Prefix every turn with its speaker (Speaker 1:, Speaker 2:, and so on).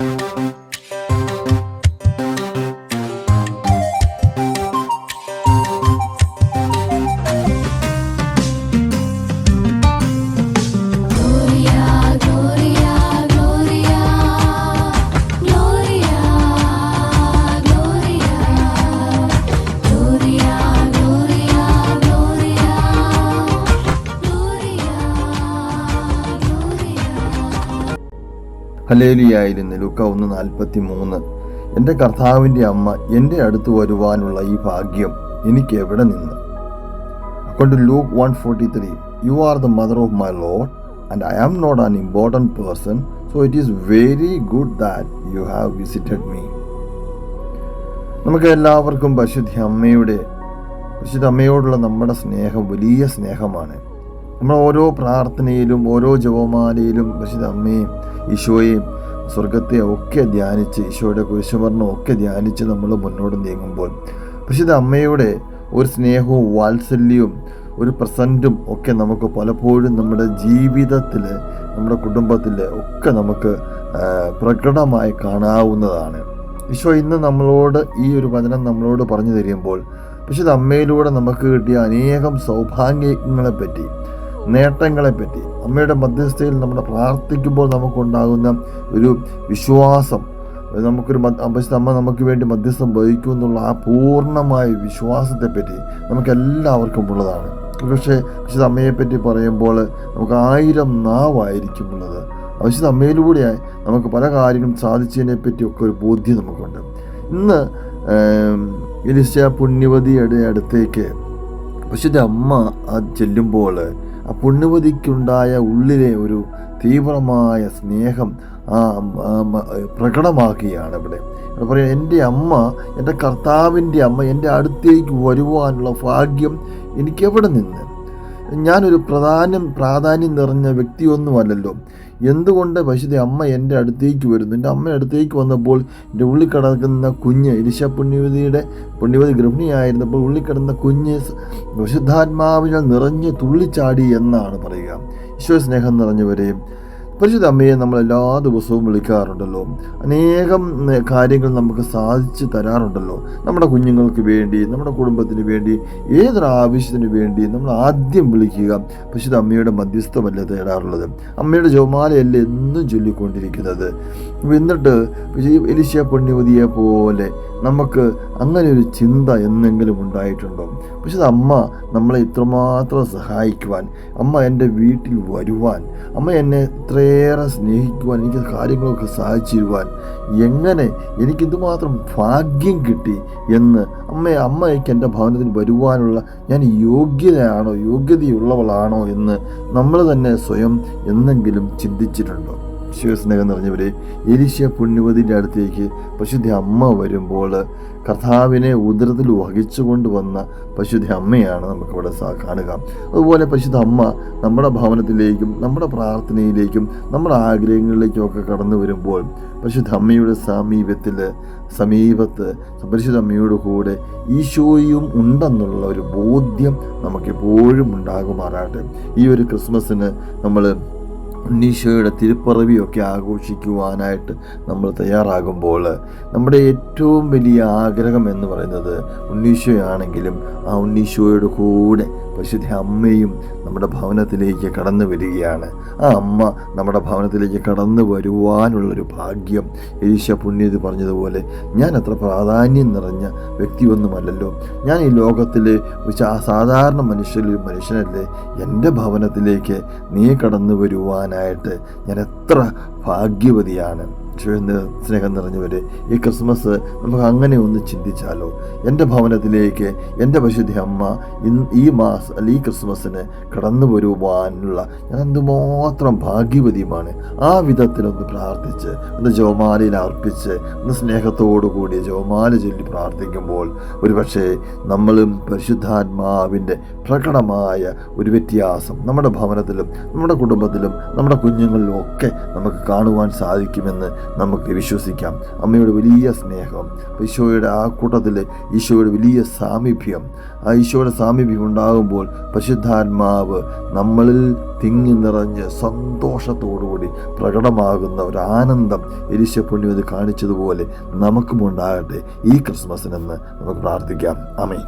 Speaker 1: Thank you.
Speaker 2: ഹലേലിയായിരുന്നു ലുക്ക ഒന്ന് നാൽപ്പത്തി മൂന്ന് എന്റെ കർത്താവിന്റെ അമ്മ എന്റെ അടുത്ത് വരുവാനുള്ള ഈ ഭാഗ്യം എനിക്ക് എവിടെ നിന്ന്? അക്കൊണ്ട് Luke one forty three you are the mother of my Lord and I am not an important person so it is very good that you have visited me നമുക്ക് എല്ലാവർക്കും പരിശുദ്ധ അമ്മയുടെ പരിശുദ്ധ അമ്മയോടുള്ള നമ്മുടെ സ്നേഹം വലിയ സ്നേഹമാണ്. നമ്മൾ ഓരോ പ്രാർത്ഥനയിലും ഓരോ ജപമാലയിലും പരിശുദ്ധ അമ്മയും ഈശോയെയും സ്വർഗത്തെ ഒക്കെ ധ്യാനിച്ച് ഈശോയുടെ കുരിശുമരണം ഒക്കെ ധ്യാനിച്ച് നമ്മൾ മുന്നോട്ട് നീങ്ങുമ്പോൾ പരിശുദ്ധ അമ്മയുടെ ഒരു സ്നേഹവും വാത്സല്യവും ഒരു പ്രസന്റും ഒക്കെ നമുക്ക് പലപ്പോഴും നമ്മുടെ ജീവിതത്തിൽ നമ്മുടെ കുടുംബത്തിൽ ഒക്കെ നമുക്ക് പ്രകടമായി കാണാവുന്നതാണ്. ഈശോ ഇന്ന് നമ്മളോട് ഈ ഒരു വചനം നമ്മളോട് പറഞ്ഞു തരുമ്പോൾ പക്ഷെ അമ്മയിലൂടെ നമുക്ക് കിട്ടിയ അനേകം സൗഭാഗ്യങ്ങളെപ്പറ്റി നേട്ടങ്ങളെപ്പറ്റി അമ്മയുടെ മധ്യസ്ഥയിൽ നമ്മൾ പ്രാർത്ഥിക്കുമ്പോൾ നമുക്കുണ്ടാകുന്ന ഒരു വിശ്വാസം നമുക്കൊരു അമ്മ നമുക്ക് വേണ്ടി മധ്യസ്ഥം വഹിക്കും എന്നുള്ള ആ പൂർണമായ വിശ്വാസത്തെപ്പറ്റി നമുക്കെല്ലാവർക്കും ഉള്ളതാണ്. പക്ഷേ വിശുദ്ധ അമ്മയെപ്പറ്റി പറയുമ്പോൾ നമുക്ക് ആയിരം നാവായിരിക്കും ഉള്ളത്. വിശുദ്ധ അമ്മയിലൂടെ നമുക്ക് പല കാര്യങ്ങളും സാധിച്ചതിനെ പറ്റിയൊക്കെ ഒരു ബോധ്യം നമുക്കുണ്ട്. ഇന്ന് ഏം, എലിശ പുണ്യവതിയുടെ അടുത്തേക്ക് വിശുദ്ധ അമ്മ അത് ചെല്ലുമ്പോൾ ആ പുണ്യവതിക്കുണ്ടായ ഉള്ളിലെ ഒരു തീവ്രമായ സ്നേഹം ആ പ്രകടമാക്കുകയാണ് ഇവിടെ. പറയാം എന്റെ അമ്മ എന്റെ കർത്താവിന്റെ അമ്മ എന്റെ അടുത്തേക്ക് വരുവാനുള്ള ഭാഗ്യം എനിക്ക് എവിടെ നിന്ന്? ഞാനൊരു പ്രധാനം പ്രാധാന്യം നിറഞ്ഞ വ്യക്തിയൊന്നുമല്ലല്ലോ. എന്തുകൊണ്ട് പശുതി അമ്മ എന്റെ അടുത്തേക്ക് വരുന്നു? എന്റെ അമ്മ അടുത്തേക്ക് വന്നപ്പോൾ എന്റെ ഉള്ളിൽ കിടക്കുന്ന കുഞ്ഞ് ഇരിശ പുണ്യവതിയുടെ പുണ്യവതി ഗർഭിണിയായിരുന്നപ്പോൾ ഉള്ളിൽ കിടന്ന കുഞ്ഞ് വിശുദ്ധാത്മാവിനാൽ നിറഞ്ഞ് തുള്ളിച്ചാടി എന്നാണ് പറയുക. ഈശ്വര സ്നേഹം നിറഞ്ഞവരെയും പരിശുദ്ധ അമ്മയെ നമ്മൾ എല്ലാ ദിവസവും വിളിക്കാറുണ്ടല്ലോ. അനേകം കാര്യങ്ങൾ നമുക്ക് സാധിച്ചു തരാറുണ്ടല്ലോ. നമ്മുടെ കുഞ്ഞുങ്ങൾക്ക് വേണ്ടി നമ്മുടെ കുടുംബത്തിന് വേണ്ടി ഏതൊരു ആവശ്യത്തിന് വേണ്ടി നമ്മൾ ആദ്യം വിളിക്കുക. പരിശുദ്ധ അമ്മയുടെ മധ്യസ്ഥമല്ല തേടാറുള്ളത്. അമ്മയുടെ ജോമാലയല്ല എന്നും ചൊല്ലിക്കൊണ്ടിരിക്കുന്നത്. എന്നിട്ട് എലിശ പുണ്യവതിയെ പോലെ നമുക്ക് അങ്ങനെ ഒരു ചിന്ത എന്നെങ്കിലും ഉണ്ടായിട്ടുണ്ടോ? പക്ഷെ അമ്മ നമ്മളെ ഇത്രമാത്രം സഹായിക്കുവാൻ അമ്മ എന്റെ വീട്ടിൽ വരുവാൻ അമ്മ എന്നെ ഇത്രയേറെ സ്നേഹിക്കുവാൻ എനിക്ക് കാര്യങ്ങളൊക്കെ സഹായിച്ചിരുവാൻ എങ്ങനെ എനിക്ക് എനിക്കിതുമാത്രം ഭാഗ്യം കിട്ടി എന്ന് അമ്മ അമ്മയ്ക്ക് എന്റെ ഭവനത്തിൽ വരുവാനുള്ള ഞാൻ യോഗ്യതയാണോ യോഗ്യതയുള്ളവളാണോ എന്ന് നമ്മൾ തന്നെ സ്വയം എന്നെങ്കിലും ചിന്തിച്ചിട്ടുണ്ടോ? ശിവസ്നേഹം നിറഞ്ഞവരെ എലിശ പുണ്യവതിന്റെ അടുത്തേക്ക് പശുദ്ധ അമ്മ വരുമ്പോൾ കർത്താവിനെ ഉദരത്തിൽ വഹിച്ചുകൊണ്ട് വന്ന പശുദ്ധ അമ്മയാണ് നമുക്കിവിടെ കാണുക. അതുപോലെ പശുദ്ധ അമ്മ നമ്മുടെ ഭവനത്തിലേക്കും നമ്മുടെ പ്രാർത്ഥനയിലേക്കും നമ്മുടെ ആഗ്രഹങ്ങളിലേക്കും ഒക്കെ കടന്നു വരുമ്പോൾ പശുദ്ധ അമ്മയുടെ സമീപത്തിൽ സമീപത്ത് പരിശുദ്ധ അമ്മയുടെ കൂടെ ഈശോയും ഉണ്ടെന്നുള്ള ഒരു ബോധ്യം നമുക്കെപ്പോഴും ഉണ്ടാകുമാറാട്ടെ ഈ ഒരു ക്രിസ്മസിന് നമ്മൾ ഉണ്ണീശോയുടെ തിരുപ്പിറവിയൊക്കെ ആഘോഷിക്കുവാനായിട്ട് നമ്മൾ തയ്യാറാകുമ്പോൾ നമ്മുടെ ഏറ്റവും വലിയ ആഗ്രഹം എന്ന് പറയുന്നത് ഉണ്ണീശോയാണെങ്കിലും ആ ഉണ്ണീശോയുടെ കൂടെ പരിശുദ്ധ അമ്മയും നമ്മുടെ ഭവനത്തിലേക്ക് കടന്നു വരികയാണ്. ആ അമ്മ നമ്മുടെ ഭവനത്തിലേക്ക് കടന്നു വരുവാനുള്ളൊരു ഭാഗ്യം ഈശ പുണ്യത് പറഞ്ഞതുപോലെ ഞാൻ അത്ര പ്രാധാന്യം നിറഞ്ഞ വ്യക്തിയൊന്നുമല്ലല്ലോ. ഞാൻ ഈ ലോകത്തിൽ സാധാരണ മനുഷ്യരിൽ മനുഷ്യനല്ലേ? എന്റെ ഭവനത്തിലേക്ക് നീ കടന്നു വരുവാനായിട്ട് ഞാൻ എത്ര ഭാഗ്യവതിയാണ്. ചുവന്ന് സ്നേഹം നിറഞ്ഞവരെ ഈ ക്രിസ്മസ് നമുക്ക് അങ്ങനെ ഒന്ന് ചിന്തിച്ചാലോ? എന്റെ ഭവനത്തിലേക്ക് എന്റെ പരിശുദ്ധ അമ്മ ഈ മാസം അല്ല ഈ ക്രിസ്മസിന് കടന്നു വരുവാനുള്ള ഞാൻ എന്തുമാത്രം ഭാഗ്യവതിയുമാണ്. ആ വിധത്തിലൊന്ന് പ്രാർത്ഥിച്ച് ഒന്ന് ജോമാലയിൽ അർപ്പിച്ച് ഒന്ന് സ്നേഹത്തോടു കൂടി ജോമാല ചൊല്ലി പ്രാർത്ഥിക്കുമ്പോൾ ഒരുപക്ഷെ നമ്മളും പരിശുദ്ധാത്മാവിന്റെ പ്രകടമായ ഒരു വ്യത്യാസം നമ്മുടെ ഭവനത്തിലും നമ്മുടെ കുടുംബത്തിലും നമ്മുടെ കുഞ്ഞുങ്ങളിലും ഒക്കെ നമുക്ക് കാണുവാൻ സാധിക്കുമെന്ന് നമുക്ക് വിശ്വസിക്കാം. അമ്മയുടെ വലിയ സ്നേഹം ഈശോയുടെ ആ കൂട്ടത്തിൽ ഈശോയുടെ വലിയ സാമീപ്യം. ആ ഈശോയുടെ സാമീപ്യം ഉണ്ടാകുമ്പോൾ പരിശുദ്ധാത്മാവ് നമ്മളിൽ തിങ്ങി നിറഞ്ഞ് സന്തോഷത്തോടുകൂടി പ്രകടമാകുന്ന ഒരു ആനന്ദം എലിശ പുണ്യം കാണിച്ചതുപോലെ നമുക്കും ഉണ്ടാകട്ടെ. ഈ ക്രിസ്മസിനെന്ന് നമുക്ക് പ്രാർത്ഥിക്കാം. അമേ